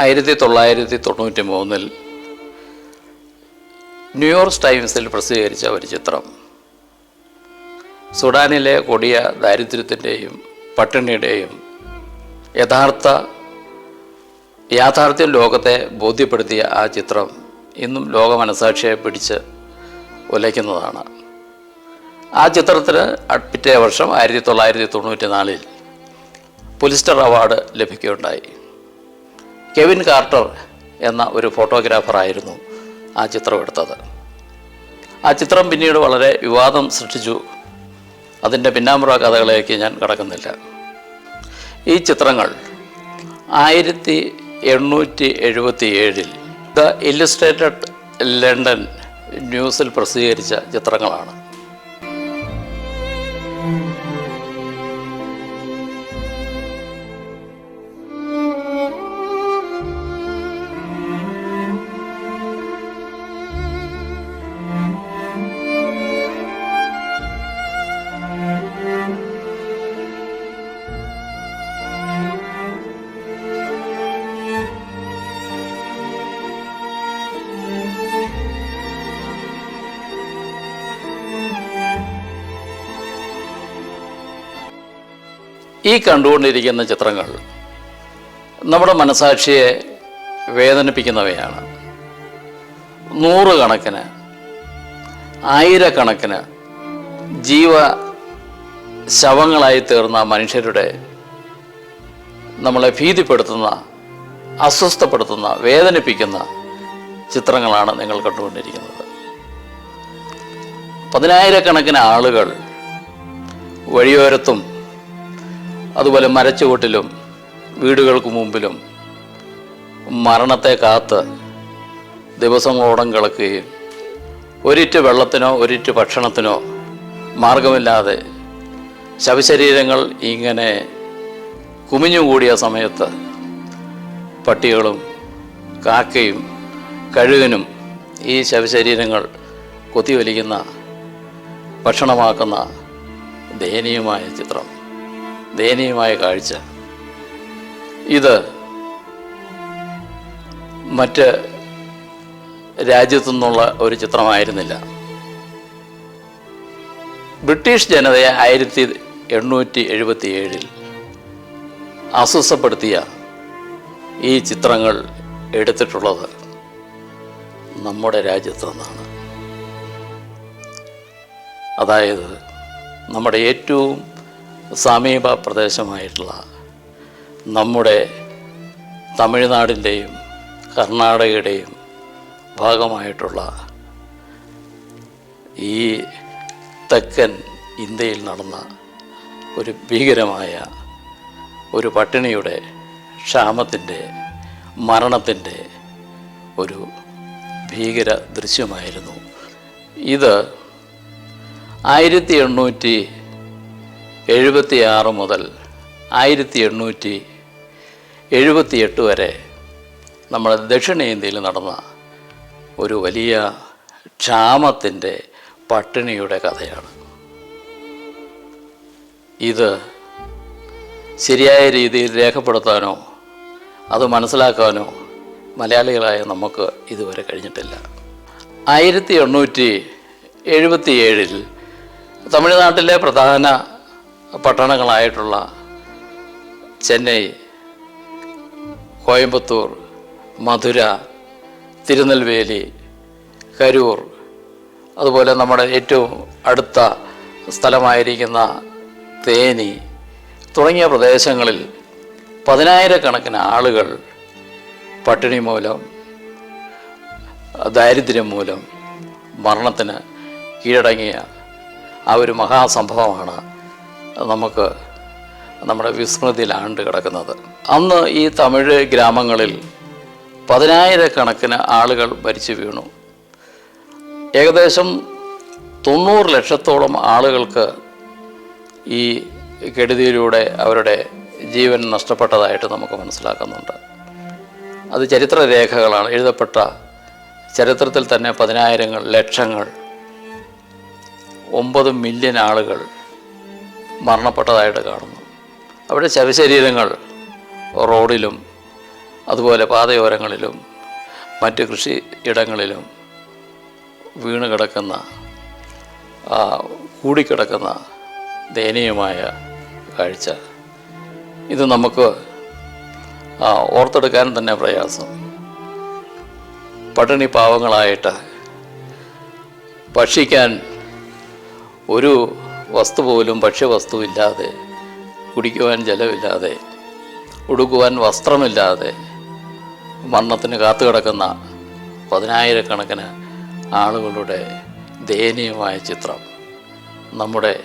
ആയിരത്തി തൊള്ളായിരത്തി തൊണ്ണൂറ്റി മൂന്നിൽ ന്യൂയോർക്ക് ടൈംസിൽ പ്രസിദ്ധീകരിച്ച ഒരു ചിത്രം. സുഡാനിലെ കൊടിയ ദാരിദ്ര്യത്തിന്റെയും പട്ടിണിയുടെയും യഥാർത്ഥ യാഥാർത്ഥ്യം ലോകത്തെ ബോധ്യപ്പെടുത്തിയ ആ ചിത്രം ഇന്നും ലോക മനസാക്ഷിയെ പിടിച്ച് ഉലയ്ക്കുന്നതാണ്. ആ ചിത്രത്തിന് പിറ്റേ വർഷം ആയിരത്തി തൊള്ളായിരത്തി തൊണ്ണൂറ്റി നാലിൽ പുലിസ്റ്റർ അവാർഡ് ലഭിക്കുകയുണ്ടായി. കെവിൻ കാർട്ടർ എന്ന ഒരു ഫോട്ടോഗ്രാഫറായിരുന്നു ആ ചിത്രം എടുത്തത്. ആ ചിത്രം പിന്നീട് വളരെ വിവാദം സൃഷ്ടിച്ചു. അതിന്റെ പിന്നാമ്പുറ കഥകളിലേക്ക് ഞാൻ കടക്കുന്നില്ല. ഈ ചിത്രങ്ങൾ ആയിരത്തി എണ്ണൂറ്റി എഴുപത്തി ഏഴിൽ ദ ഇല്ലുസ്ട്രേറ്റഡ് ലണ്ടൻ ന്യൂസിൽ പ്രസിദ്ധീകരിച്ച ചിത്രങ്ങളാണ്. ഈ കണ്ടുകൊണ്ടിരിക്കുന്ന ചിത്രങ്ങൾ നമ്മുടെ മനസാക്ഷിയെ വേദനിപ്പിക്കുന്നവയാണ്. നൂറുകണക്കിന് ആയിരക്കണക്കിന് ജീവ ശവങ്ങളായി തീർന്ന മനുഷ്യരുടെ നമ്മളെ ഭീതിപ്പെടുത്തുന്ന അസ്വസ്ഥപ്പെടുത്തുന്ന വേദനിപ്പിക്കുന്ന ചിത്രങ്ങളാണ് നിങ്ങൾ കണ്ടുകൊണ്ടിരിക്കുന്നത്. പതിനായിരക്കണക്കിന് ആളുകൾ വഴിയോരത്തും അതുപോലെ മരച്ചുവട്ടിലും വീടുകൾക്ക് മുമ്പിലും മരണത്തെ കാത്ത് ദിവസങ്ങളോളം കിടക്കുകയും ഒരിറ്റ് വെള്ളത്തിനോ ഒരിറ്റ് ഭക്ഷണത്തിനോ മാർഗമില്ലാതെ ശവശരീരങ്ങൾ ഇങ്ങനെ കുമിഞ്ഞുകൂടിയ സമയത്ത് പട്ടികളും കാക്കയും കഴുകനും ഈ ശവശരീരങ്ങൾ കൊത്തിവലിക്കുന്ന ഭക്ഷണമാക്കുന്ന ദയനീയമായ ചിത്രം. ദയനീയമായ കാഴ്ച. ഇത് മറ്റ് രാജ്യത്തു നിന്നുള്ള ഒരു ചിത്രമായിരുന്നില്ല. ബ്രിട്ടീഷ് ജനതയെ ആയിരത്തി എണ്ണൂറ്റി എഴുപത്തി ഏഴിൽ അസ്വസ്ഥപ്പെടുത്തിയ ഈ ചിത്രങ്ങൾ എടുത്തിട്ടുള്ളത് നമ്മുടെ രാജ്യത്തു നിന്നാണ്. അതായത് നമ്മുടെ ഏറ്റവും സമീപ പ്രദേശമായിട്ടുള്ള നമ്മുടെ തമിഴ്നാടിന്റെയും കർണാടകയുടെയും ഭാഗമായിട്ടുള്ള ഈ തെക്കൻ ഇന്ത്യയിൽ നടന്ന ഒരു ഭീകരമായ ഒരു പട്ടിണിയുടെ ക്ഷാമത്തിന്റെ മരണത്തിന്റെ ഒരു ഭീകര ദൃശ്യമായിരുന്നു. ഇത് ആയിരത്തി എണ്ണൂറ്റി എഴുപത്തി ആറ് മുതൽ ആയിരത്തി എണ്ണൂറ്റി എഴുപത്തിയെട്ട് വരെ നമ്മുടെ ദക്ഷിണേന്ത്യയിൽ നടന്ന ഒരു വലിയ ക്ഷാമത്തിന്റെ പട്ടിണിയുടെ കഥയാണ്. ഇത് ശരിയായ രീതിയിൽ രേഖപ്പെടുത്താനോ അത് മനസ്സിലാക്കാനോ മലയാളികളായ നമുക്ക് ഇതുവരെ കഴിഞ്ഞിട്ടില്ല. ആയിരത്തി എണ്ണൂറ്റി എഴുപത്തിയേഴിൽ തമിഴ്നാട്ടിലെ പ്രധാന പട്ടണങ്ങളായിട്ടുള്ള ചെന്നൈ കോയമ്പത്തൂർ മധുര തിരുനെൽവേലി കരൂർ അതുപോലെ നമ്മുടെ ഏറ്റവും അടുത്ത സ്ഥലമായിരിക്കുന്ന തേനി തുടങ്ങിയ പ്രദേശങ്ങളിൽ പതിനായിരക്കണക്കിന് ആളുകൾ പട്ടിണി മൂലം ദാരിദ്ര്യം മൂലം മരണത്തിന് കീഴടങ്ങിയ ആ ഒരു മഹാസംഭവമാണ് നമുക്ക് നമ്മുടെ വിസ്മൃതിയിലാണ്ട് കിടക്കുന്നത്. അന്ന് ഈ തമിഴ് ഗ്രാമങ്ങളിൽ പതിനായിരക്കണക്കിന് ആളുകൾ മരിച്ചു വീണു. ഏകദേശം തൊണ്ണൂറ് ലക്ഷത്തോളം ആളുകൾക്ക് ഈ കെടുതിയിലൂടെ അവരുടെ ജീവൻ നഷ്ടപ്പെട്ടതായിട്ട് നമുക്ക് മനസ്സിലാക്കുന്നുണ്ട്. അത് ചരിത്രരേഖകളാണ്. എഴുതപ്പെട്ട ചരിത്രത്തിൽ തന്നെ പതിനായിരങ്ങൾ ലക്ഷങ്ങൾ ഒമ്പത് മില്യൺ ആളുകൾ മരണപ്പെട്ടതായിട്ട് കാണുന്നു. അവിടെ ശവശരീരങ്ങൾ റോഡിലും അതുപോലെ പാതയോരങ്ങളിലും മറ്റ് കൃഷി ഇടങ്ങളിലും വീണ് കിടക്കുന്ന കൂടിക്കിടക്കുന്ന ദയനീയമായ കാഴ്ച. ഇത് നമുക്ക് ഓർത്തെടുക്കാൻ തന്നെ പ്രയാസം. പട്ടിണി പാവങ്ങളായിട്ട് ഭക്ഷിക്കാൻ ഒരു വസ്തു പോലും ഭക്ഷ്യവസ്തു ഇല്ലാതെ കുടിക്കുവാൻ ജലമില്ലാതെ ഉടുക്കുവാൻ വസ്ത്രമില്ലാതെ മരണത്തിന് കാത്തു കിടക്കുന്ന പതിനായിരക്കണക്കിന് ആളുകളുടെ ദയനീയമായ ചിത്രം. നമ്മുടെ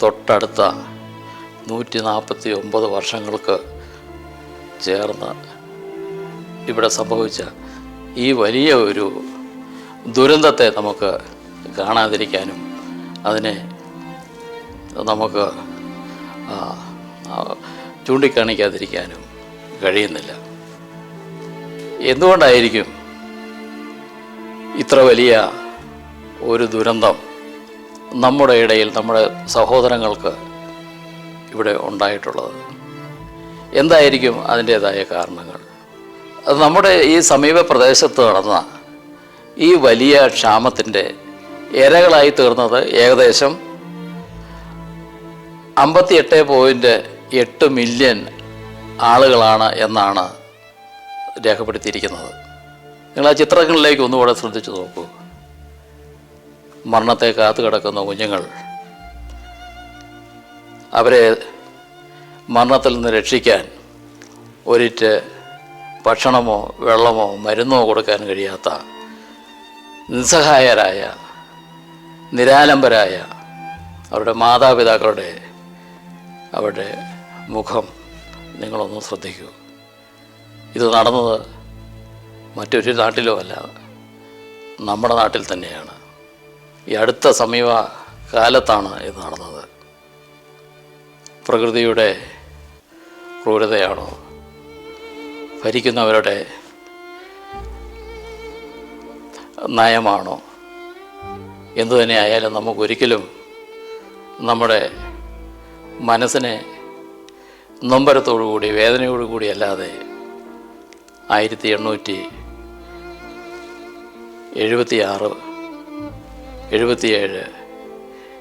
തൊട്ടടുത്ത നൂറ്റി നാൽപ്പത്തി ഒമ്പത് വർഷങ്ങൾക്ക് ചേർന്ന് ഇവിടെ സംഭവിച്ച ഈ വലിയ ഒരു ദുരന്തത്തെ നമുക്ക് കാണാതിരിക്കാനും അതിനെ നമുക്ക് ചൂണ്ടിക്കാണിക്കാതിരിക്കാനും കഴിയുന്നില്ല. എന്തുകൊണ്ടായിരിക്കും ഇത്ര വലിയ ഒരു ദുരന്തം നമ്മുടെ ഇടയിൽ നമ്മുടെ സഹോദരങ്ങൾക്ക് ഇവിടെ ഉണ്ടായിട്ടുള്ളത്? എന്തായിരിക്കും അതിന്റേതായ കാരണങ്ങൾ? അത് നമ്മുടെ ഈ സമീപ പ്രദേശത്ത് നടന്ന ഈ വലിയ ക്ഷാമത്തിന്റെ ഇരകളായി തീർന്നത് ഏകദേശം അമ്പത്തി എട്ട് പോയിന്റ് എട്ട് മില്യൺ ആളുകളാണ് എന്നാണ് രേഖപ്പെടുത്തിയിരിക്കുന്നത്. നിങ്ങൾ ആ ചിത്രങ്ങളിലേക്ക് ഒന്നുകൂടെ ശ്രദ്ധിച്ചു നോക്കൂ. മരണത്തെ കാത്തു കിടക്കുന്ന കുഞ്ഞുങ്ങൾ അവരെ മരണത്തിൽ നിന്ന് രക്ഷിക്കാൻ ഒരിറ്റ് ഭക്ഷണമോ വെള്ളമോ മരുന്നോ കൊടുക്കാൻ കഴിയാത്ത നിസ്സഹായരായ നിരാലംബരായ അവരുടെ മാതാപിതാക്കളുടെ അവരുടെ മുഖം നിങ്ങളൊന്ന് ശ്രദ്ധിക്കൂ. ഇത് നടന്നത് മറ്റൊരു നാട്ടിലോ അല്ല നമ്മുടെ നാട്ടിൽ തന്നെയാണ്. ഈ അടുത്ത സമീപ കാലത്താണ് ഇത് നടന്നത്. പ്രകൃതിയുടെ ക്രൂരതയാണോ? ഭരിക്കുന്നവരുടെ നയമാണോ? എന്തു തന്നെ ആയാലും നമുക്കൊരിക്കലും നമ്മുടെ മനസ്സിനെ നൊമ്പരത്തോടുകൂടി വേദനയോടുകൂടി അല്ലാതെ ആയിരത്തി എണ്ണൂറ്റി എഴുപത്തി ആറ് എഴുപത്തിയേഴ്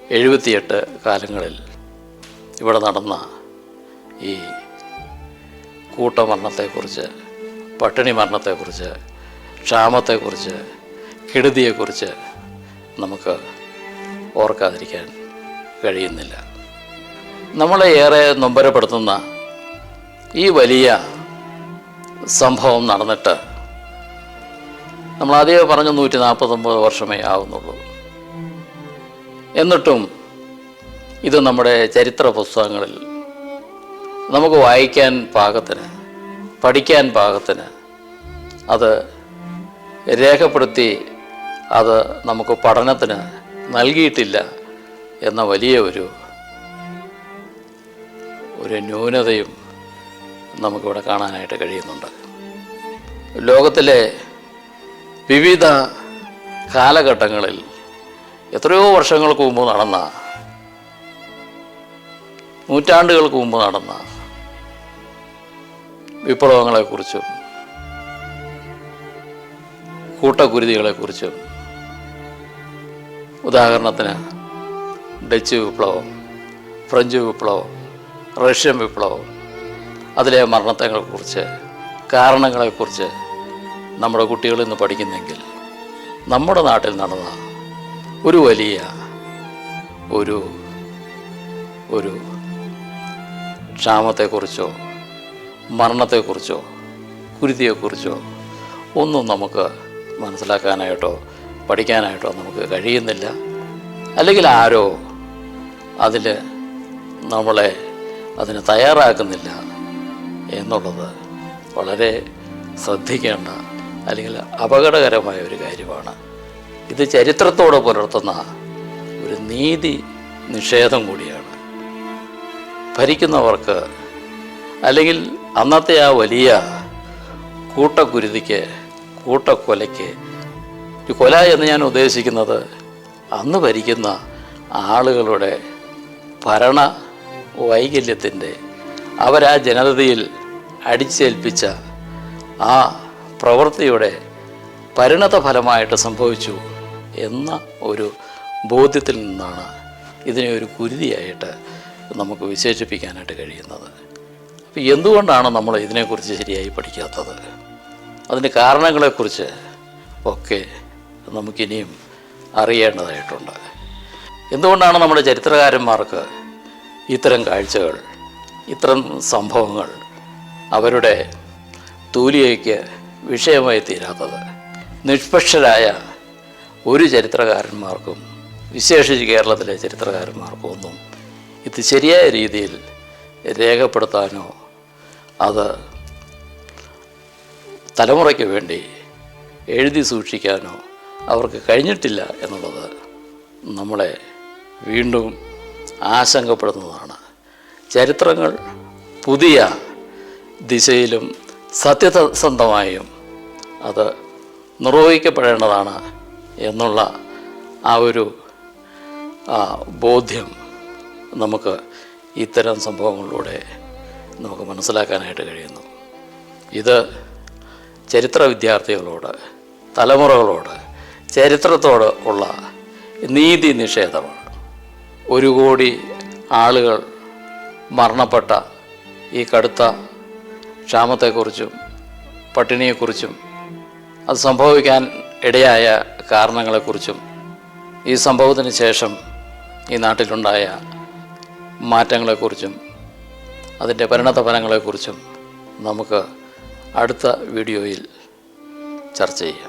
എഴുപത്തിയെട്ട് കാലങ്ങളിൽ ഇവിടെ നടന്ന ഈ കൂട്ടമരണത്തെക്കുറിച്ച് പട്ടിണി മരണത്തെക്കുറിച്ച് ക്ഷാമത്തെക്കുറിച്ച് കെടുതിയെക്കുറിച്ച് നമുക്ക് ഓർക്കാതിരിക്കാൻ കഴിയുന്നില്ല. നമ്മളെ ഏറെ നൊമ്പരപ്പെടുത്തുന്ന ഈ വലിയ സംഭവം നടന്നിട്ട് നമ്മൾ ആദ്യമേ പറഞ്ഞു നൂറ്റി നാൽപ്പത്തൊമ്പത് വർഷമേ ആവുന്നുള്ളൂ. എന്നിട്ടും ഇത് നമ്മുടെ ചരിത്ര പുസ്തകങ്ങളിൽ നമുക്ക് വായിക്കാൻ പാകത്തിന് പഠിക്കാൻ പാകത്തിന് അത് രേഖപ്പെടുത്തി അത് നമുക്ക് പഠനത്തിന് നൽകിയിട്ടില്ല എന്ന വലിയ ഒരു ഒരു ന്യൂനതയും നമുക്കിവിടെ കാണാനായിട്ട് കഴിയുന്നുണ്ട്. ലോകത്തിലെ വിവിധ കാലഘട്ടങ്ങളിൽ എത്രയോ വർഷങ്ങൾക്ക് മുമ്പ് നടന്ന നൂറ്റാണ്ടുകൾക്ക് മുമ്പ് നടന്ന വിപ്ലവങ്ങളെക്കുറിച്ചും കൂട്ടക്കുരുതികളെക്കുറിച്ചും ഉദാഹരണത്തിന് ഡച്ച് വിപ്ലവം ഫ്രഞ്ച് വിപ്ലവം റഷ്യൻ വിപ്ലവം അതിലെ മരണത്തെക്കുറിച്ച് കാരണങ്ങളെക്കുറിച്ച് നമ്മുടെ കുട്ടികളിൽ നിന്ന് പഠിക്കുന്നെങ്കിൽ നമ്മുടെ നാട്ടിൽ നടന്ന ഒരു വലിയ ഒരു ഒരു ക്ഷാമത്തെക്കുറിച്ചോ മരണത്തെക്കുറിച്ചോ കുരുതിയെക്കുറിച്ചോ ഒന്നും നമുക്ക് മനസ്സിലാക്കാനായിട്ടോ പഠിക്കാനായിട്ടോ നമുക്ക് കഴിയുന്നില്ല. അല്ലെങ്കിൽ ആരോ അതിൽ നമ്മളെ അതിന് തയ്യാറാക്കുന്നില്ല എന്നുള്ളത് വളരെ ശ്രദ്ധിക്കേണ്ട അല്ലെങ്കിൽ അപകടകരമായ ഒരു കാര്യമാണ്. ഇത് ചരിത്രത്തോട് പുലർത്തുന്ന ഒരു നീതി നിഷേധം കൂടിയാണ്. ഭരിക്കുന്നവർക്ക് അല്ലെങ്കിൽ അന്നത്തെ ആ വലിയ കൂട്ടക്കുരുതിക്ക് കൂട്ടക്കൊലയ്ക്ക് കൊല എന്ന് ഞാൻ ഉദ്ദേശിക്കുന്നത് അന്ന് ഭരിക്കുന്ന ആളുകളുടെ ഭരണ വൈകല്യത്തിന്റെ അവരാ ജനതയിൽ അടിച്ചേൽപ്പിച്ച ആ പ്രവൃത്തിയുടെ പരിണത ഫലമായിട്ട് സംഭവിച്ചു എന്ന ഒരു ബോധ്യത്തിൽ നിന്നാണ് ഇതിനെ ഒരു കുരുതിയായിട്ട് നമുക്ക് വിശേഷിപ്പിക്കാനായിട്ട് കഴിയുന്നത്. അപ്പോൾ എന്തുകൊണ്ടാണ് നമ്മൾ ഇതിനെക്കുറിച്ച് ശരിയായി പഠിക്കാത്തത്? അതിന്റെ കാരണങ്ങളെക്കുറിച്ച് ഒക്കെ നമുക്കിനിയും അറിയേണ്ടതായിട്ടുണ്ട്. എന്തുകൊണ്ടാണ് നമ്മുടെ ചരിത്രകാരന്മാർക്ക് ഇത്തരം കാഴ്ചകൾ ഇത്തരം സംഭവങ്ങൾ അവരുടെ തൂലികയ്ക്ക് വിഷയമായി തീരാത്തത്. നിഷ്പക്ഷരായ ഒരു ചരിത്രകാരന്മാർക്കും വിശേഷിച്ച് കേരളത്തിലെ ചരിത്രകാരന്മാർക്കും ഒന്നും ഇത് ശരിയായ രീതിയിൽ രേഖപ്പെടുത്താനോ അത് തലമുറയ്ക്ക് വേണ്ടി എഴുതി സൂക്ഷിക്കാനോ അവർക്ക് കഴിഞ്ഞിട്ടില്ല എന്നുള്ളത് നമ്മളെ വീണ്ടും ആശങ്കപ്പെടുന്നതാണ് ചരിത്രങ്ങൾ പുതിയ ദിശയിലും സത്യസന്ധമായും അത് നിർവഹിക്കപ്പെടേണ്ടതാണ് എന്നുള്ള ആ ഒരു ബോധ്യം നമുക്ക് ഇത്തരം സംഭവങ്ങളിലൂടെ നമുക്ക് മനസ്സിലാക്കാനായിട്ട് കഴിയുന്നു. ഇത് ചരിത്ര വിദ്യാർത്ഥികളോട് തലമുറകളോട് ചരിത്രത്തോട് ഉള്ള നീതി നിഷേധമാണ്. ഒരു കോടി ആളുകൾ മരണപ്പെട്ട ഈ കടുത്ത ക്ഷാമത്തെക്കുറിച്ചും പട്ടിണിയെക്കുറിച്ചും അത് സംഭവിക്കാൻ ഇടയായ കാരണങ്ങളെക്കുറിച്ചും ഈ സംഭവത്തിന് ശേഷം ഈ നാട്ടിലുണ്ടായ മാറ്റങ്ങളെക്കുറിച്ചും അതിന്റെ പരിണത ഫലങ്ങളെക്കുറിച്ചും നമുക്ക് അടുത്ത വീഡിയോയിൽ ചർച്ച ചെയ്യാം.